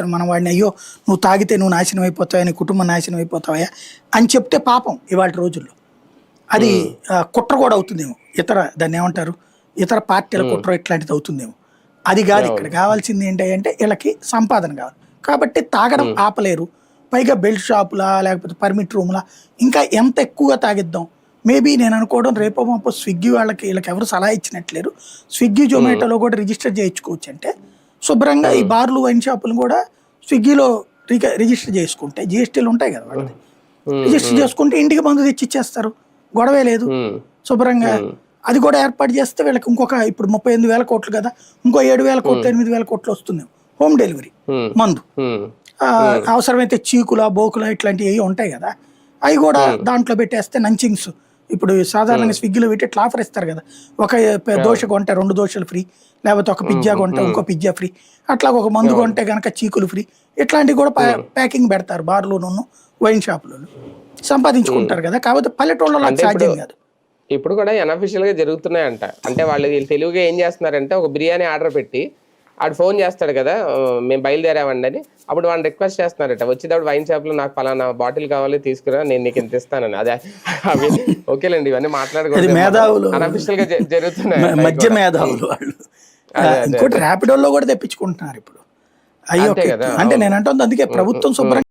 చెప్తారు మనం వాడిని అయ్యో నువ్వు తాగితే నువ్వు నాశనం అయిపోతావా నీ కుటుంబం నాశనం అయిపోతావా అని చెప్తే పాపం ఇవాళ రోజుల్లో. అది కుట్ర కూడా అవుతుందేమో. ఇతర దాన్ని ఏమంటారు? ఇతర పార్టీల కుట్ర ఇట్లాంటిది అవుతుందేమో. అది కాదు ఇక్కడ. కావాల్సింది ఏంటి అంటే వీళ్ళకి సంపాదన కావాలి. కాబట్టి తాగడం ఆపలేరు. పైగా బెల్ట్ షాపులా లేకపోతే పర్మిట్ రూమ్లా ఇంకా ఎంత ఎక్కువగా తాగిద్దాం? మేబీ నేను అనుకోవడం రేపో మాపో స్విగ్గీ వాళ్ళకి వీళ్ళకి ఎవరు సలహా ఇచ్చినట్లేరు. స్విగ్గీ జొమాటోలో కూడా రిజిస్టర్ చేయించుకోవచ్చు అంటే శుభ్రంగా ఈ బార్లు వైన్ షాపులు కూడా స్విగ్గీలో రిజిస్టర్ చేసుకుంటే జిఎస్టీలు ఉంటాయి కదా వాళ్ళకి రిజిస్టర్ చేసుకుంటే ఇంటికి మందు తెచ్చి ఇచ్చేస్తారు గొడవే లేదు. శుభ్రంగా అది కూడా ఏర్పాటు చేస్తే వీళ్ళకి ఇంకొక ఇప్పుడు ముప్పై ఎనిమిది వేల కోట్లు కదా ఇంకో ఏడు వేల కోట్లు ఎనిమిది వేల కోట్లు వస్తుంది. హోమ్ డెలివరీ మందు. అవసరమైతే చీకుల బోకుల ఇట్లాంటివి ఉంటాయి కదా. అవి కూడా దాంట్లో పెట్టేస్తే నంచింగ్స్ ఇప్పుడు సాధారణంగా స్విగ్గీలో పెట్టి ఇట్లా ఆఫర్ ఇస్తారు కదా. ఒక దోశ కొంటే రెండు దోశలు ఫ్రీ లేకపోతే ఒక పిజ్జా కొంటే ఇంకో పిజ్జా ఫ్రీ అట్లా ఒక మందు కొంటే కనుక చీకులు ఫ్రీ ఇట్లాంటివి కూడా ప్యా- ప్యాకింగ్ పెడతారు బార్లోను వైన్ షాపులలో సంపాదించుకుంటారు కదా కాకపోతే పల్లెటూళ్ళలో సాధ్యం కాదు. ఇప్పుడు కూడా అన్అఫిషియల్గా జరుగుతున్నాయంట. అంటే వాళ్ళు వీళ్ళు తెలుగుగా ఏం చేస్తున్నారంటే ఒక బిర్యానీ ఆర్డర్ పెట్టి ఆడు ఫోన్ చేస్తాడు కదా "ఆ, మేము బయలుదేరామండి అని. అప్పుడు వాళ్ళు రిక్వెస్ట్ చేస్తున్నారట వచ్చేటప్పుడు వైన్ షాప్లో నాకు పలానా బాటిల్ కావాలి తీసుకురా నేను నీకు ఇంత ఇస్తానని. అదే అవి ఓకేలేండి ఇవన్నీ అది మాట్లాడకూడదు మేధావులు. అన్అఫిషియల్గా జరుగుతున్నాయి. మధ్య మేధావులు వాళ్ళు. ఇంకోటి కూడా తెప్పించుకుంటున్నారు ఇప్పుడు. అయ్యో అంటే నేను అంటుంది అందుకే ప్రభుత్వం శుభ్రంగా